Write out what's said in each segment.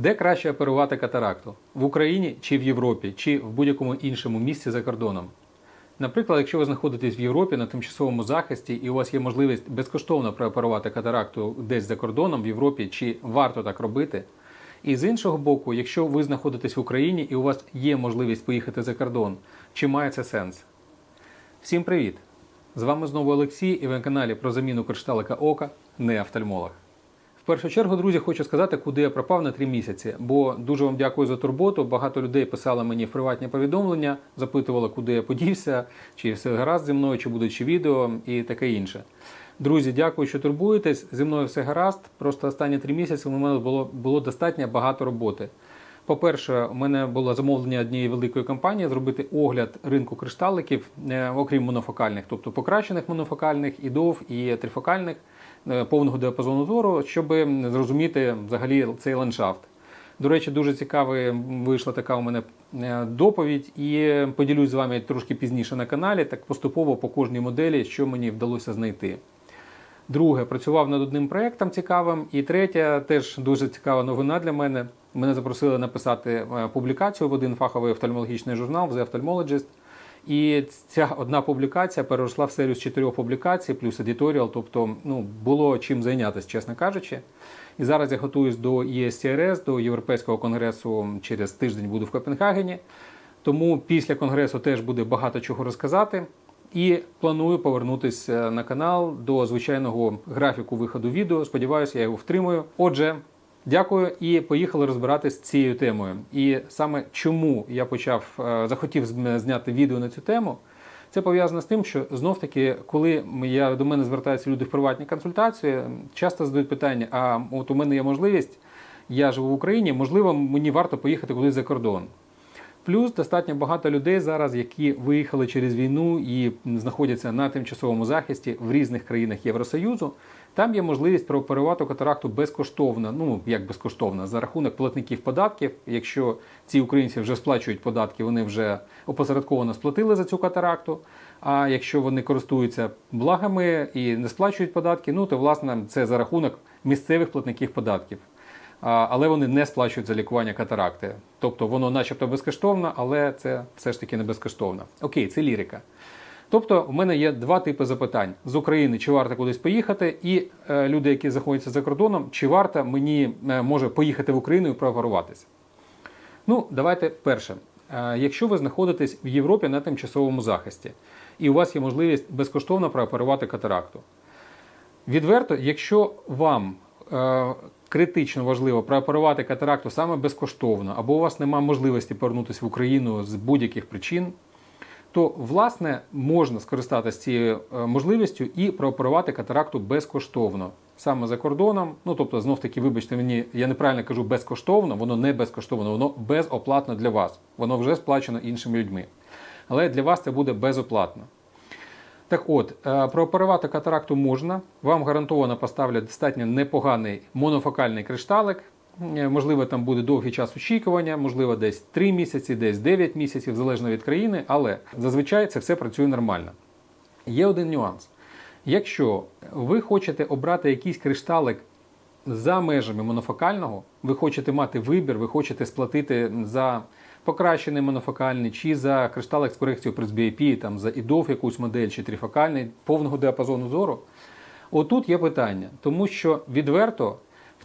Де краще оперувати катаракту? В Україні чи в Європі, чи в будь-якому іншому місці за кордоном? Наприклад, якщо ви знаходитесь в Європі на тимчасовому захисті і у вас є можливість безкоштовно прооперувати катаракту десь за кордоном в Європі, чи варто так робити? І з іншого боку, якщо ви знаходитесь в Україні і у вас є можливість поїхати за кордон, чи має це сенс? Всім привіт! З вами знову Олексій і ви на каналі про заміну кришталика ока не офтальмолог. Першу чергу, друзі, хочу сказати, куди я пропав на три місяці, бо дуже вам дякую за турботу. Багато людей писали мені в приватні повідомлення, запитували, куди я подівся, чи все гаразд зі мною, чи будуть ще відео і таке інше. Друзі, дякую, що турбуєтесь. Зі мною все гаразд. Просто останні три місяці у мене було, було достатньо багато роботи. По-перше, у мене було замовлення однієї великої компанії зробити огляд ринку кришталиків, е, окрім монофокальних, тобто покращених монофокальних, і дов, і трифокальних, повного діапазону зору, щоб зрозуміти взагалі цей ландшафт. До речі, дуже цікава вийшла така у мене е, доповідь, і поділюсь з вами трошки пізніше на каналі, так поступово по кожній моделі, що мені вдалося знайти. Друге, працював над одним проєктом цікавим. І третє, теж дуже цікава новина для мене. Мене запросили написати е, публікацію в один фаховий офтальмологічний журнал The Ophthalmologist. І ця одна публікація переросла в серію з чотирьох публікацій, плюс едіторіал, тобто ну, було чим зайнятися, чесно кажучи. І зараз я готуюсь до ESCRS, до Європейського конгресу через тиждень буду в Копенгагені. Тому після конгресу теж буде багато чого розказати. І планую повернутися на канал до звичайного графіку виходу відео. Сподіваюся, я його втримую. Отже, дякую і поїхали розбиратись з цією темою. І саме чому я почав е, захотів зняти відео на цю тему. Це пов'язано з тим, що знов таки, коли я до мене звертаються люди в приватні консультації, часто задають питання: а от у мене є можливість, я живу в Україні, можливо, мені варто поїхати кудись за кордон. Плюс достатньо багато людей зараз, які виїхали через війну і знаходяться на тимчасовому захисті в різних країнах Євросоюзу. Там є можливість прооперувати катаракту безкоштовно. Ну як безкоштовно, за рахунок платників податків. Якщо ці українці вже сплачують податки, вони вже опосередковано сплатили за цю катаракту. А якщо вони користуються благами і не сплачують податки, ну то власне це за рахунок місцевих платників податків. Але вони не сплачують за лікування катаракти. Тобто воно начебто безкоштовно, але це все ж таки не безкоштовно. Окей, це лірика. Тобто, в мене є два типи запитань: з України чи варто кудись поїхати, і е, люди, які знаходяться за кордоном, чи варто мені е, може поїхати в Україну і прооперуватися. Ну, давайте перше. Е, Якщо ви знаходитесь в Європі на тимчасовому захисті, і у вас є можливість безкоштовно прооперувати катаракту. Відверто, якщо вам е, критично важливо прооперувати катаракту саме безкоштовно, або у вас немає можливості повернутися в Україну з будь-яких причин, то власне можна скористатися цією е, можливістю і прооперувати катаракту безкоштовно. Саме за кордоном, ну тобто, знов таки, вибачте мені, я неправильно кажу безкоштовно, воно не безкоштовно, воно безоплатно для вас. Воно вже сплачено іншими людьми. Але для вас це буде безоплатно. Так от, е, прооперувати катаракту можна. Вам гарантовано поставлять достатньо непоганий монофокальний кришталик. Е, Можливо, там буде довгий час очікування, можливо, десь 3 місяці, десь 9 місяців, залежно від країни, але зазвичай це все працює нормально. Є один нюанс. Якщо ви хочете обрати якийсь кришталик за межами монофокального, ви хочете мати вибір, ви хочете сплатити за покращений монофокальний, чи за кришталик з корекцією пресбіопії, там за ідов якусь модель, чи трифокальний, повного діапазону зору. Отут є питання, тому що відверто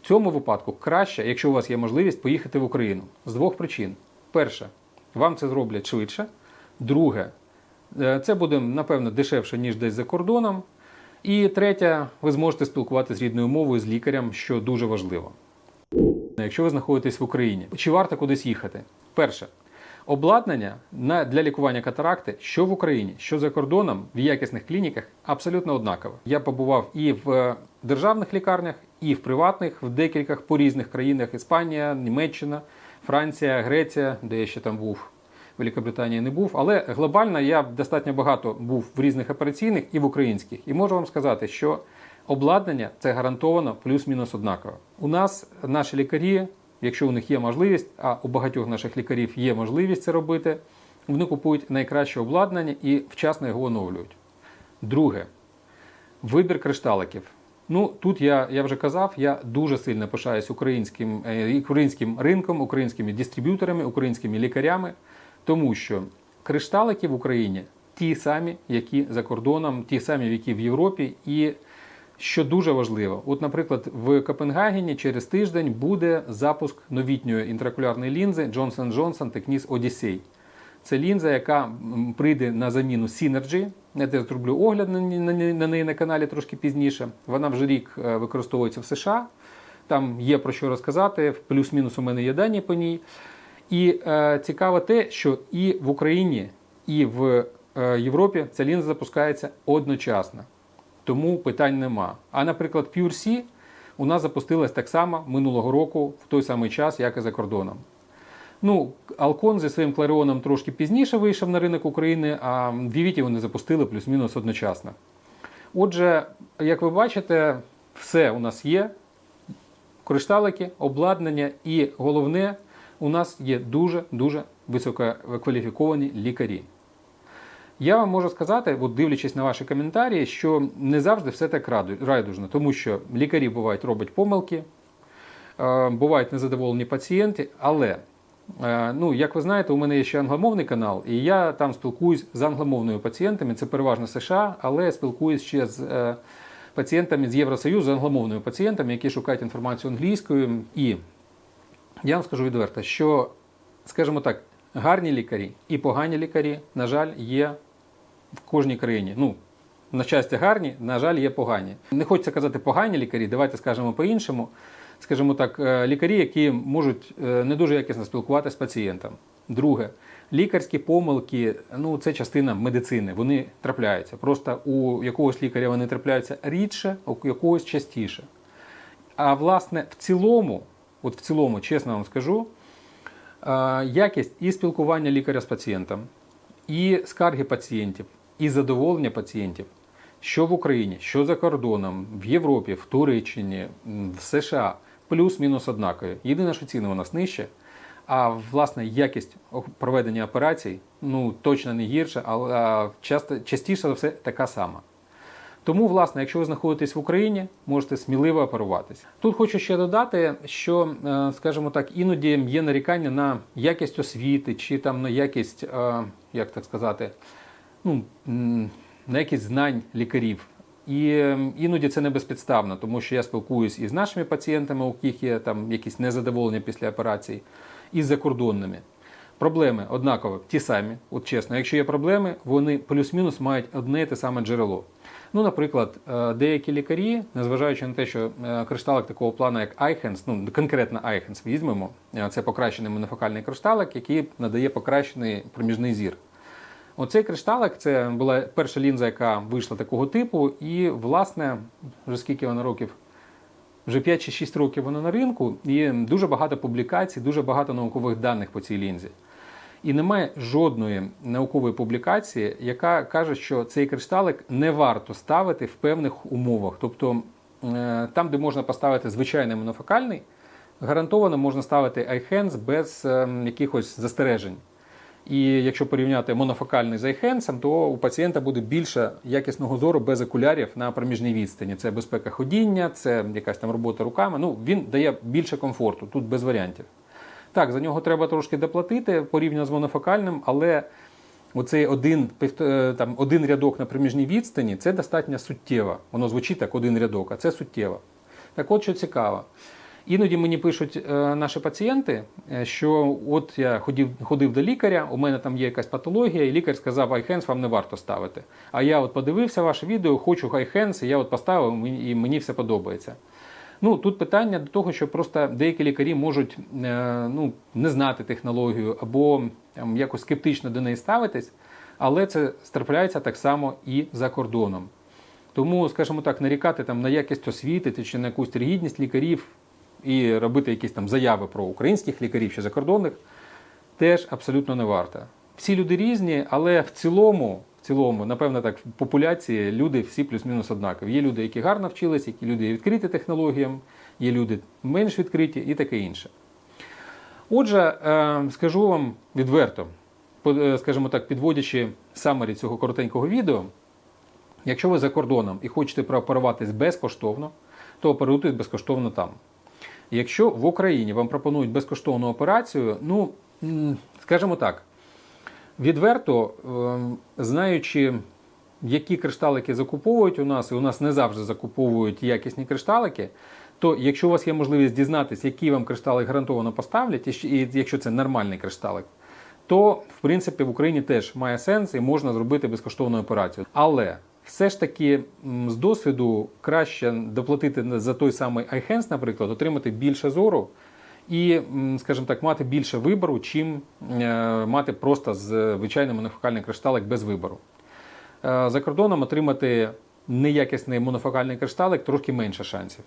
в цьому випадку краще, якщо у вас є можливість, поїхати в Україну з двох причин. Перше, вам це зроблять швидше. Друге, е, це буде напевно дешевше, ніж десь за кордоном. І третє, ви зможете спілкуватися з рідною мовою з лікарем, що дуже важливо. Якщо ви знаходитесь в Україні, чи варто кудись їхати? Перше, обладнання для лікування катаракти, що в Україні, що за кордоном, в якісних клініках, абсолютно однакове. Я побував і в е, державних лікарнях, і в приватних, в декількох по різних країнах: Іспанія, Німеччина, Франція, Греція, де я ще там був. Великобританії не був, але глобально я достатньо багато був в різних операційних і в українських. І можу вам сказати, що обладнання це гарантовано плюс-мінус однаково. У нас наші лікарі, якщо у них є можливість, а у багатьох наших лікарів є можливість це робити, вони купують найкраще обладнання і вчасно його оновлюють. Друге, вибір кришталиків. Ну тут я, я вже казав, я дуже сильно пишаюсь українським, е, українським ринком, українськими дистриб'юторами, українськими лікарями, тому що кришталики в Україні ті самі, які за кордоном, ті самі, які в Європі, і що дуже важливо, от, наприклад, в Копенгагені через тиждень буде запуск новітньої інтракулярної лінзи Johnson Johnson Technis Odyssey. Це лінза, яка прийде на заміну Synergy. Я теж зроблю огляд на, неї на каналі трошки пізніше. Вона вже рік е, використовується в США. Там є про що розказати. Плюс-мінус у мене є дані по ній. І е, цікаво те, що і в Україні, і в е, Європі ця лінза запускається одночасно. Тому питань нема. А, наприклад, PureC у нас запустилась так само минулого року в той самий час, як і за кордоном. Ну, Alcon зі своїм Кларіоном трошки пізніше вийшов на ринок України, а Vivity вони запустили плюс-мінус одночасно. Отже, як ви бачите, все у нас є. Кришталики, обладнання і головне, у нас є дуже-дуже висококваліфіковані лікарі. Я вам можу сказати, от дивлячись на ваші коментарі, що не завжди все так райдужно, тому що лікарі бувають роблять помилки, е, бувають незадоволені пацієнти, але ну, як ви знаєте, у мене є ще англомовний канал, і я там спілкуюсь з англомовними пацієнтами, це переважно США, але спілкуюсь ще з е, пацієнтами з Євросоюзу, з англомовними пацієнтами, які шукають інформацію англійською. І я вам скажу відверто, що, скажімо так, гарні лікарі і погані лікарі, на жаль, є в кожній країні. Ну, на щастя, гарні, на жаль, є погані. Не хочеться казати погані лікарі, давайте скажемо по-іншому. Скажімо так, е, лікарі, які можуть е, не дуже якісно спілкуватися з пацієнтом. Друге, лікарські помилки, ну це частина медицини, вони трапляються. Просто у якогось лікаря вони трапляються рідше, у якогось частіше. А власне, в цілому, от в цілому, чесно вам скажу, е, якість і спілкування лікаря з пацієнтом, і скарги пацієнтів, і задоволення пацієнтів, що в Україні, що за кордоном, в Європі, в Туреччині, в США, плюс-мінус однакові. Єдине, що ціни у нас нижче. А власне якість проведення операцій ну точно не гірша, але часто частіше за все така сама. Тому, власне, якщо ви знаходитесь в Україні, можете сміливо оперуватися. Тут хочу ще додати, що, е, скажімо так, іноді є нарікання на якість освіти чи там на якість, е, як так сказати, ну, на якість знань лікарів. І е, іноді це не безпідставно, тому що я спілкуюсь і з нашими пацієнтами, у яких є там якісь незадоволення після операцій, і з закордонними. Проблеми однаково ті самі. От чесно, якщо є проблеми, вони плюс-мінус мають одне і те саме джерело. Ну, наприклад, е, деякі лікарі, незважаючи на те, що е, кришталик такого плану, як iHends, ну конкретно iHends візьмемо, е, це покращений монофокальний кришталик, який надає покращений проміжний зір. Оцей кришталик це була перша лінза, яка вийшла такого типу, і, власне, вже скільки вона років? Вже 5 чи 6 років вона на ринку, і дуже багато публікацій, дуже багато наукових даних по цій лінзі. І немає жодної наукової публікації, яка каже, що цей кришталик не варто ставити в певних умовах. Тобто е, там, де можна поставити звичайний монофокальний, гарантовано можна ставити iHands без е, якихось застережень. І якщо порівняти монофокальний з iHands, то у пацієнта буде більше якісного зору без окулярів на проміжній відстані. Це безпека ходіння, це якась там робота руками. Ну, він дає більше комфорту, тут без варіантів. Так, за нього треба трошки доплатити порівняно з монофокальним, але оцей один, е, там, один рядок на проміжній відстані це достатньо суттєво. Воно звучить так один рядок, а це суттєво. Так от що цікаво. Іноді мені пишуть е, наші пацієнти, е, що от я ходив, ходив до лікаря, у мене там є якась патологія, і лікар сказав, iHands вам не варто ставити. А я от подивився ваше відео, хочу iHands, і я от поставив, і мені все подобається. Ну, тут питання до того, що просто деякі лікарі можуть е, ну, не знати технологію або там, якось скептично до неї ставитись, але це трапляється так само і за кордоном. Тому, скажімо так, нарікати там на якість освіти чи на якусь ригідність лікарів і робити якісь там заяви про українських лікарів чи закордонних теж абсолютно не варто. Всі люди різні, але в цілому, в цілому, напевно, так, в популяції люди всі плюс-мінус однакові. Є люди, які гарно вчились, які люди відкриті технологіям, є люди менш відкриті і таке інше. Отже, е, скажу вам відверто, е, скажімо так, підводячи самері цього коротенького відео, Якщо ви за кордоном і хочете прооперуватись безкоштовно, то оперуйтесь безкоштовно там. Якщо в Україні вам пропонують безкоштовну операцію, ну скажімо так, відверто, ем, знаючи, які кришталики закуповують у нас, і у нас не завжди закуповують якісні кришталики, то якщо у вас є можливість дізнатися, який вам кришталик гарантовано поставлять, і якщо це нормальний кришталик, то в принципі в Україні теж має сенс і можна зробити безкоштовну операцію. Але все ж таки з досвіду краще доплатити за той самий iHands, наприклад, отримати більше зору і, скажімо так, мати більше вибору, чим е, мати просто звичайний монофокальний кришталик без вибору. Е, За кордоном отримати неякісний монофокальний кришталик трошки менше шансів.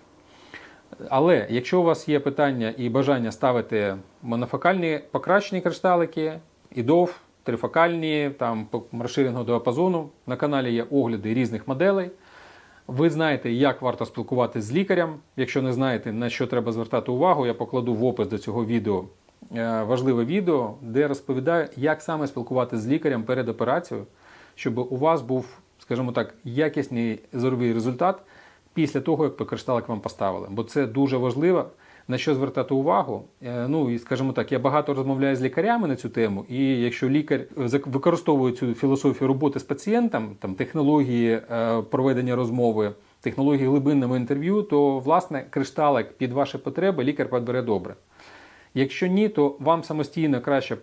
Але якщо у вас є питання і бажання ставити монофокальні покращені кришталики, ідов, трифокальні, там по розширеного діапазону, на каналі є огляди різних моделей. Ви знаєте, як варто спілкуватися з лікарем. Якщо не знаєте, на що треба звертати увагу, я покладу в опис до цього відео е, важливе відео, де розповідаю, як саме спілкуватися з лікарем перед операцією, щоб у вас був, скажімо так, якісний зоровий результат після того, як кришталик вам поставили. Бо це дуже важливо. На що звертати увагу? Е, Ну і скажімо так, я багато розмовляю з лікарями на цю тему, і якщо лікар використовує цю філософію роботи з пацієнтом, там технології е, проведення розмови, технології глибинного інтерв'ю, то власне кришталик під ваші потреби лікар підбере добре. Якщо ні, то вам самостійно краще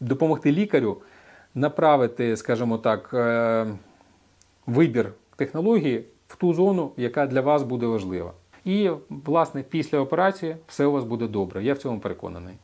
допомогти лікарю направити, скажімо так, е, вибір технології в ту зону, яка для вас буде важлива. І, власне, після операції все у вас буде добре. Я в цьому переконаний.